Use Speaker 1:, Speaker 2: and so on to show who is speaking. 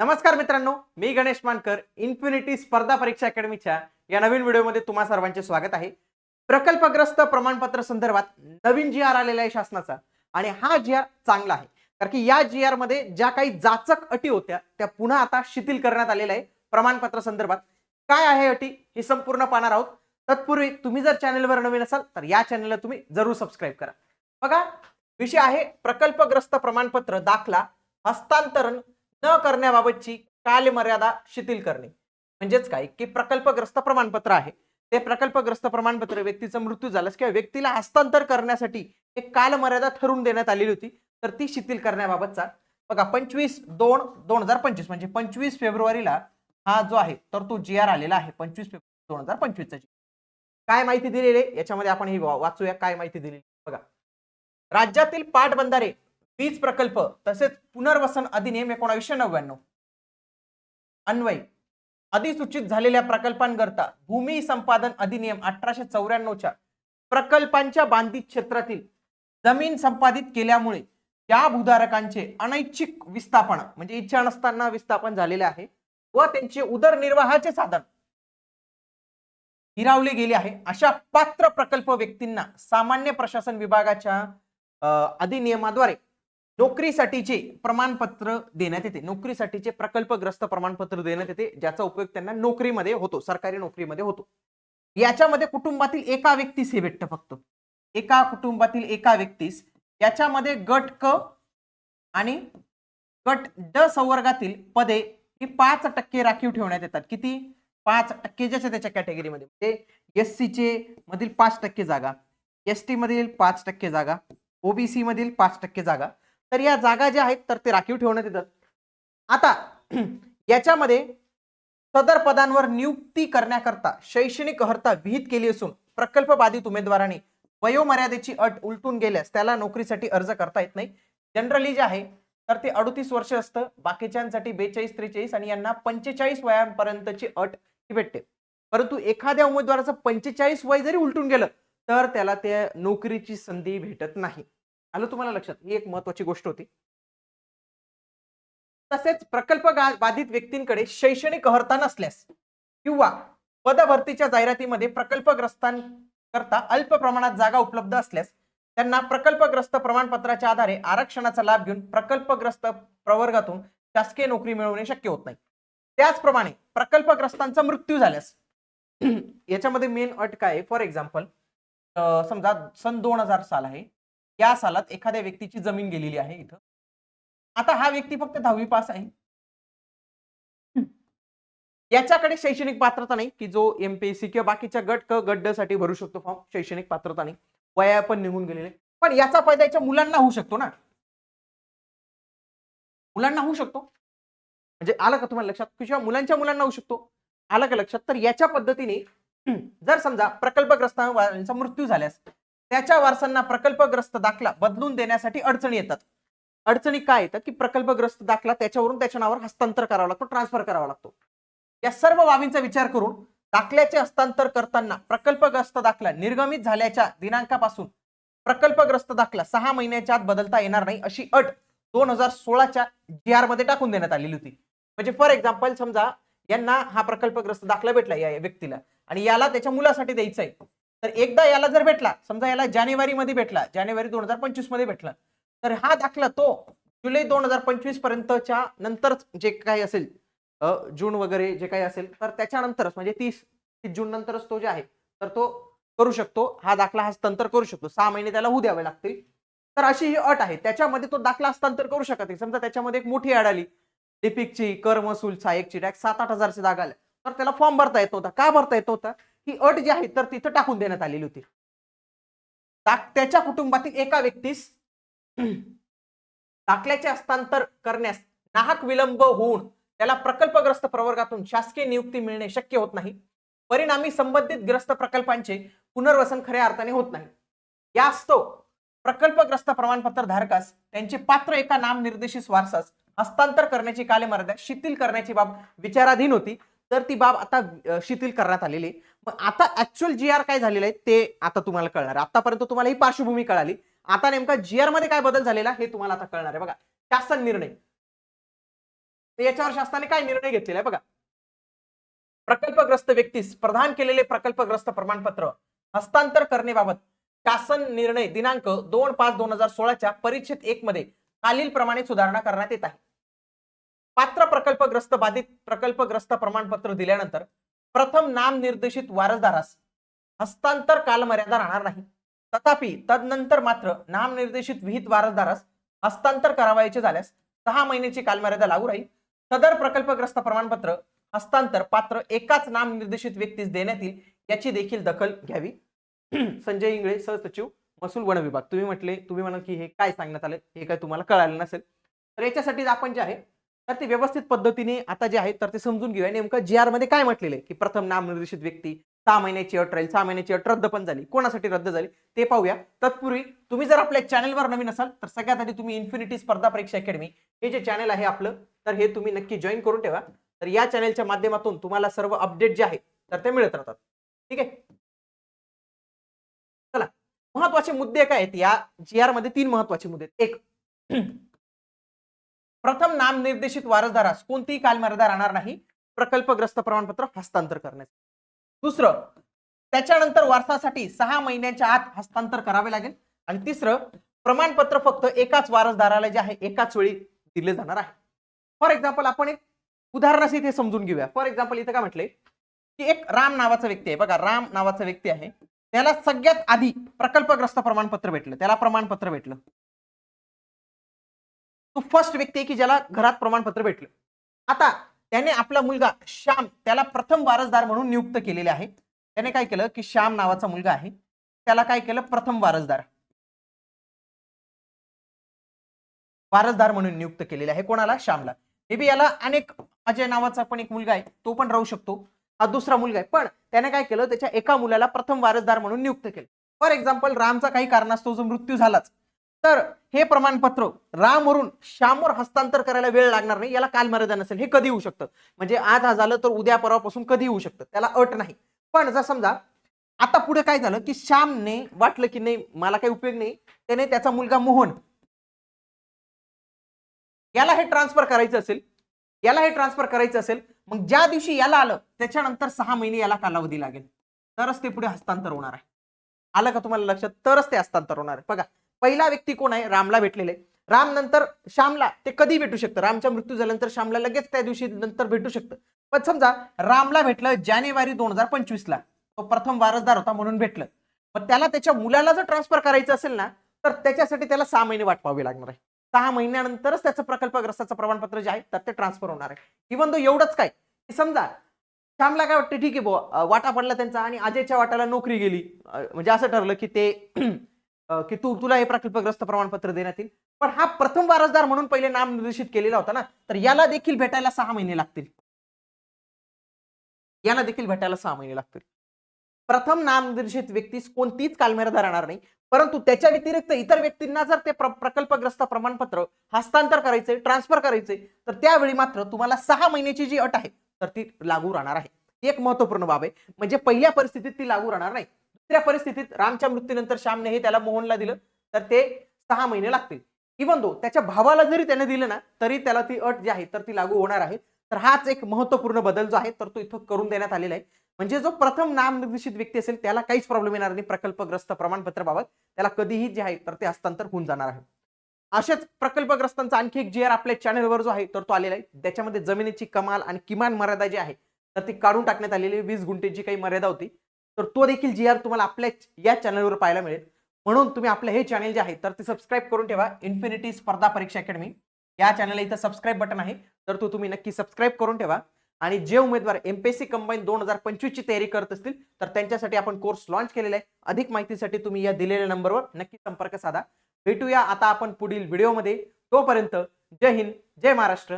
Speaker 1: नमस्कार मित्रांनो मी गणेश मानकर इन्फिनिटी स्पर्धा परीक्षा अकॅडमीच्या या नवीन व्हिडिओमध्ये तुम्हा सर्वांचे स्वागत आहे. प्रकल्पग्रस्त प्रमाणपत्र संदर्भात नवीन जी आर आलेला आहे शासनाचा आणि हा जी आर चांगला आहे. कारण की या जी आरमध्ये ज्या काही जाचक अटी होत्या त्या पुन्हा आता शिथिल करण्यात आलेल्या आहे प्रमाणपत्र संदर्भात. काय आहे अटी? हे संपूर्ण पाहणार आहोत. तत्पूर्वी तुम्ही जर चॅनलवर नवीन असाल तर या चॅनलला तुम्ही जरूर सबस्क्राईब करा. बघा विषय आहे प्रकल्पग्रस्त प्रमाणपत्र दाखला हस्तांतरण न करण्याबाबतची कालमर्यादा शिथिल करणे. म्हणजेच काय? की प्रकल्पग्रस्त प्रमाणपत्र आहे. ते प्रकल्पग्रस्त प्रमाणपत्र व्यक्तीचा मृत्यू झाल्यास किंवा व्यक्तीला हस्तांतर करण्यासाठी एक कालमर्यादा ठरवून देण्यात आलेली होती तर ती शिथिल करण्याबाबतचा. बघा पंचवीस दोन दोन हजार पंचवीस म्हणजे पंचवीस फेब्रुवारीला हा जो आहे तर तो जी आर आलेला आहे. पंचवीस फेब्रुवारी दोन हजार पंचवीसचा काय माहिती दिलेली आहे? याच्यामध्ये आपण ही वाचूया. काय माहिती दिलेली बघा. राज्यातील पाटबंधारे वीज प्रकल्प तसेच पुनर्वसन अधिनियम एकोणावीसशे नव्याण्णव. अन्वय. अधिसूचित झालेल्या प्रकल्पांकरता भूमी संपादन अधिनियम अठराशे चौऱ्याण्णवच्या प्रकल्पांच्या बांधित क्षेत्रातील जमीन संपादित केल्यामुळे या भूधारकांचे अनैच्छिक विस्थापन म्हणजे इच्छा नसताना विस्थापन झालेले आहे व त्यांचे उदरनिर्वाहाचे साधन हिरावले गेले आहे. अशा पात्र प्रकल्प व्यक्तींना सामान्य प्रशासन विभागाच्या अधिनियमाद्वारे नोकरीसाठीचे प्रमाणपत्र देण्यात येते. नोकरीसाठीचे प्रकल्पग्रस्त प्रमाणपत्र देण्यात येते ज्याचा उपयोग त्यांना नोकरीमध्ये होतो सरकारी नोकरीमध्ये होतो. याच्यामध्ये कुटुंबातील एका व्यक्तीस हे भेटतं फक्त. एका कुटुंबातील एका व्यक्तीस. याच्यामध्ये गट क आणि गट ड संवर्गातील पदे ही पाच टक्के राखीव ठेवण्यात येतात. किती? पाच टक्के ज्याच्या त्याच्या कॅटेगरीमध्ये. म्हणजे एस सीचे मधील पाच टक्के जागा एस टी मधील पाच टक्के जागा ओबीसी मधील पाच टक्के जागा तर या जागा ज्या आहेत तर ते राखीव ठेवण्यात येतात. आता याच्यामध्ये सदर पदांवर नियुक्ती करण्याकरता शैक्षणिक अर्हता विहित केली असून प्रकल्प बाधित उमेदवारांनी वयोमर्यादेची अट उलटून गेल्यास त्याला नोकरीसाठी अर्ज करता येत नाही. जनरली जे आहे तर ते अडतीस वर्ष असतं बाकीच्यांसाठी बेचाळीस त्रेचाळीस आणि यांना पंचेचाळीस वयापर्यंतची अट ही भेटते. परंतु एखाद्या उमेदवाराचं पंचेचाळीस वय जरी उलटून गेलं तर त्याला त्या नोकरीची संधी भेटत नाही. आलं तुम्हाला लक्षात? ही एक महत्वाची गोष्ट होती. तसेच प्रकल्प बाधित व्यक्तींकडे शैक्षणिक अर्हता नसल्यास किंवा पदभरतीच्या जाहिरातीमध्ये प्रकल्पग्रस्तांकरता अल्प प्रमाणात जागा उपलब्ध असल्यास त्यांना प्रकल्पग्रस्त प्रमाणपत्राच्या आधारे आरक्षणाचा लाभ घेऊन प्रकल्पग्रस्त प्रवर्गातून शासकीय नोकरी मिळवणे शक्य होत नाही. त्याचप्रमाणे प्रकल्पग्रस्तांचा मृत्यू झाल्यास याच्यामध्ये मेन अट काय फॉर एक्झाम्पल समजा सन दोन हजार साल आहे. या सालात एखाद्या व्यक्तीची जमीन गेलेली आहे इथं. आता हा व्यक्ती फक्त दहावी पास आहे. याच्याकडे शैक्षणिक पात्रता नाही की जो एमपीएससी किंवा बाकीच्या गट क गट ड साठी भरू शकतो फॉर्म शैक्षणिक पात्रता नाही. वया पण निघून गेलेले. पण याचा फायदा याच्या मुलांना होऊ शकतो ना. मुलांना होऊ शकतो. म्हणजे आलं का तुम्हाला लक्षात? किंवा मुलांच्या मुलांना होऊ शकतो. आलं का लक्षात? तर याच्या पद्धतीने जर समजा प्रकल्पग्रस्तांचा मृत्यू झाल्यास त्याच्या वारसांना प्रकल्पग्रस्त दाखला बदलून देण्यासाठी अडचणी येतात. अडचणी काय येतात? की प्रकल्पग्रस्त दाखला त्याच्यावरून त्याच्या नावावर हस्तांतर करावा लागतो ट्रान्सफर करावा लागतो. या सर्व बाबींचा विचार करून दाखल्याचे हस्तांतर करताना प्रकल्पग्रस्त दाखला निर्गमित झाल्याच्या दिनांकापासून प्रकल्पग्रस्त दाखला सहा महिन्याच्या आत बदलता येणार नाही अशी अट दोन हजार सोळाच्या जी आरमध्ये टाकून देण्यात आलेली होती. म्हणजे फॉर एक्झाम्पल समजा यांना हा प्रकल्पग्रस्त दाखला भेटला या व्यक्तीला आणि याला त्याच्या मुलासाठी द्यायचा आहे तर एकदा याला जर भेटला समजा याला जानेवारी मध्ये भेटला जानेवारी दोन हजार पंचवीसमध्ये भेटला तर हा दाखला तो जुलै दोन हजार पंचवीस पर्यंतच्या नंतर जे काही असेल जून वगैरे जे काही असेल तर त्याच्यानंतरच म्हणजे तीस तीस जून नंतरच तो जे आहे तर तो करू शकतो. हा दाखला हस्तांतर करू शकतो. सहा महिने त्याला होऊ द्यावे लागतील. तर अशी ही अट आहे. त्याच्यामध्ये तो दाखला हस्तांतर करू शकत नाही. समजा त्याच्यामध्ये एक मोठी अड आली. लिपिकची कर महसूल सहाय्यकची टॅक्स सात आठ हजारची जागा आल्या. तर त्याला फॉर्म भरता येत नव्हता. का भरता येत नव्हता? ही अट जी आहे तर तिथं टाकून देण्यात आलेली होती. त्याच्या कुटुंबातील एका व्यक्तीस दाखल्याचे हस्तांतर करण्यास नाहक विलंब होऊन त्याला प्रकल्पग्रस्त प्रवर्गातून शासकीय नियुक्ती मिळणे शक्य होत नाही. परिणामी संबंधित ग्रस्त प्रकल्पांचे पुनर्वसन खऱ्या अर्थाने होत नाही. यास्तव प्रकल्पग्रस्त प्रमाणपत्र धारकास त्यांचे पात्र एका नाम निर्देशित वारसास हस्तांतर करण्याची कालमर्यादा शिथिल करण्याची बाब विचाराधीन होती. तर ती बाब आता शिथिल करण्यात आलेली. मग आता ऍक्च्युअल जी आर काय झालेलं आहे ते आता तुम्हाला कळणार. आहे. आतापर्यंत तुम्हाला ही पार्श्वभूमी कळाली. आता नेमका जी आरमध्ये काय बदल झालेला हे तुम्हाला आता कळणार आहे. बघा शासन निर्णय. याच्यावर शासनाने काय निर्णय घेतलेला आहे बघा. प्रकल्पग्रस्त व्यक्तीस प्रदान केलेले प्रकल्पग्रस्त प्रमाणपत्र हस्तांतर करण्याबाबत शासन निर्णय दिनांक दोन पाच दोन हजार सोळाच्या परिच्छेद एक मध्ये खालील प्रमाणे सुधारणा करण्यात येत आहे. पात्र प्रकल्पग्रस्त बाधित प्रकल्पग्रस्त प्रमाणपत्र दिल्यानंतर प्रथम नाम निर्देशित वारसदारास हस्तांतर कालमर्यादा राहणार नाही. तथापि तदनंतर मात्र नाम निर्देशित विहित वारसदारास हस्तांतर करावायचे झाल्यास सहा महिन्याची कालमर्यादा लागू राहील. सदर प्रकल्पग्रस्त प्रमाणपत्र हस्तांतर पात्र एकाच नाम निर्देशित व्यक्तीस देण्यात येईल याची देखील दखल घ्यावी. संजय इंगळे सहसचिव महसूल वन विभाग. तुम्ही म्हटले तुम्ही म्हणाल की हे काय सांगण्यात आलं हे काय तुम्हाला कळालं नसेल. तर याच्यासाठी आपण जे आहे तर ते व्यवस्थित पद्धतीने आता जे आहे तर ते समजून घेऊया. नेमकं जी आरमध्ये काय म्हटलेलं आहे? की प्रथम नामनिर्देशित व्यक्ती सहा महिन्याची अट राहील सहा महिन्याची अट रद्द पण झाली. कोणासाठी रद्द झाली? ते पाहूया. तत्पूर्वी तुम्ही जर आपल्या चॅनलवर नवीन असाल तर सगळ्यात आधी तुम्ही इन्फिनिटी स्पर्धा परीक्षा अकॅडमी हे जे चॅनल आहे आपलं तर हे तुम्ही नक्की जॉईन करून ठेवा. तर या चॅनलच्या माध्यमातून तुम्हाला सर्व अपडेट जे आहे तर ते मिळत राहतात. ठीक आहे? चला. महत्त्वाचे मुद्दे काय आहेत? या जी आरमध्ये तीन महत्त्वाचे मुद्दे आहेत. एक प्रथम नाम निर्देशित वारसदारास कोणतीही कालमर्यादा राहणार नाही. प्रकल्पग्रस्त प्रमाणपत्र हस्तांतर करण्यास. दुसरं त्याच्यानंतर वारसासाठी सहा महिन्यांच्या आत हस्तांतर करावे लागेल. आणि तिसरं प्रमाणपत्र फक्त एकाच वारसदाराला जे आहे एकाच वेळी दिले जाणार आहे. फॉर एक्झाम्पल आपण एक उदाहरणास इथे समजून घेऊया. फॉर एक्झाम्पल इथं काय म्हटले? की एक राम नावाचा व्यक्ती आहे. बघा राम नावाचा व्यक्ती आहे. त्याला सगळ्यात आधी प्रकल्पग्रस्त प्रमाणपत्र भेटलं. त्याला प्रमाणपत्र भेटलं. तो फर्स्ट व्यक्ती आहे की ज्याला घरात प्रमाणपत्र भेटलं. आता त्याने आपला मुलगा श्याम त्याला प्रथम वारसदार म्हणून नियुक्त केलेले आहे. त्याने काय केलं की श्याम नावाचा मुलगा आहे. त्याला काय केलं? प्रथम वारसदार. वारसदार म्हणून नियुक्त केलेले आहे. कोणाला? श्यामला. मे बी याला अनेक अजय नावाचा पण एक मुलगा आहे. तो पण राहू शकतो. हा दुसरा मुलगा आहे. पण त्याने काय केलं? त्याच्या एका मुलाला प्रथम वारसदार म्हणून नियुक्त केलं. फॉर एक्झाम्पल रामचा काही कारणास्तव जो मृत्यू झालाच तर हे प्रमाणपत्र रामवरून श्यामवर हस्तांतर करायला वेळ लागणार नाही याला कालमर्यादा नसेल. हे कधी होऊ शकतं? म्हणजे आज हा झालं तर उद्या परवापासून कधी होऊ शकतं? त्याला अट नाही. पण जर समजा आता पुढे काय झालं की श्यामने वाटलं की नाही मला काही उपयोग नाही त्याने त्याचा मुलगा मोहन याला हे ट्रान्सफर करायचं असेल याला हे ट्रान्सफर करायचं असेल मग ज्या दिवशी याला आलं त्याच्यानंतर सहा महिने याला कालावधी लागेल. तरच ते पुढे हस्तांतर होणार आहे. आलं का तुम्हाला लक्षात? तरच ते हस्तांतर होणार आहे. बघा पहिला व्यक्ती कोण आहे? रामला भेटलेले. राम नंतर श्यामला ते कधी भेटू शकतं? रामचा मृत्यू झाल्यानंतर श्यामला लगेच त्या दिवशी नंतर भेटू शकतं. पण समजा रामला भेटलं जानेवारी दोन हजार पंचवीसला. तो प्रथम वारसदार होता म्हणून भेटलं. पण त्याला त्याच्या मुलाला जर ट्रान्सफर करायचं असेल ना तर त्याच्यासाठी त्याला सहा महिने वाट पाहावी लागणार आहे. सहा महिन्यानंतरच त्याचं प्रकल्पग्रस्ताचं प्रमाणपत्र जे आहे तर ते ट्रान्सफर होणार आहे. इव्हन तो एवढंच काय समजा श्यामला काय वाटतं? ठीक आहे बुवा वाटा पडला त्यांचा आणि अजयच्या वाट्याला नोकरी गेली. म्हणजे असं ठरलं की ते की तू तुला हे प्रकल्पग्रस्त प्रमाणपत्र देण्यात येईल. पण हा प्रथम वारसदार म्हणून पहिले नाम निर्देशित केलेला होता ना तर याला देखील भेटायला सहा महिने लागतील. याला देखील भेटायला सहा महिने लागतील. प्रथम नामनिर्देशित व्यक्तीस कोणतीच कालमर्यादा राहणार नाही. परंतु त्याच्या व्यतिरिक्त इतर व्यक्तींना जर ते प्र- प्रकल्पग्रस्त प्रमाणपत्र हस्तांतर करायचे ट्रान्सफर करायचे तर त्यावेळी मात्र तुम्हाला सहा महिन्याची जी अट आहे तर ती लागू राहणार आहे. एक महत्त्वपूर्ण बाब आहे. म्हणजे पहिल्या परिस्थितीत ती लागू राहणार नाही. दुसऱ्या परिस्थितीत रामच्या मृत्यूनंतर श्यामने हे त्याला मोहनला दिलं तर ते सहा महिने लागतील. इवन दो त्याच्या भावाला जरी त्याने दिलं ना तरी त्याला ती अट जी आहे तर ती लागू होणार आहे. तर हाच एक महत्त्वपूर्ण बदल जो आहे तर तो इथं करून देण्यात आलेला आहे. म्हणजे जो प्रथम नामनिर्देशित व्यक्ती असेल त्याला काहीच प्रॉब्लेम येणार नाही प्रकल्पग्रस्त प्रमाणपत्राबाबत. त्याला कधीही जे आहे तर ते हस्तांतर होऊन जाणार आहे. अशाच प्रकल्पग्रस्तांचा आणखी एक जी आर आपल्या चॅनलवर जो आहे तर तो आलेला आहे. त्याच्यामध्ये जमिनीची कमाल आणि किमान मर्यादा जी आहे तर ती काढून टाकण्यात आलेली वीस गुंठेची काही मर्यादा होती तर तो देखील जी आर तुम्हाला आपल्या या चॅनलवर पाहायला मिळेल. म्हणून तुम्ही आपलं हे चॅनल जे आहे तर ते सबस्क्राईब करून ठेवा. इन्फिनिटी स्पर्धा परीक्षा अकॅडमी या चॅनलला इथं सबस्क्राईब बटन आहे. तर तो तुम्ही नक्की सबस्क्राईब करून ठेवा. आणि जे उमेदवार एमपीएससी कंबाईन दोन हजार पंचवीस ची तयारी करत असतील तर त्यांच्यासाठी आपण कोर्स लॉन्च केलेला आहे. अधिक माहितीसाठी तुम्ही या दिलेल्या नंबरवर नक्की संपर्क साधा. भेटूया आता आपण पुढील व्हिडिओमध्ये तोपर्यंत जय हिंद जय महाराष्ट्र.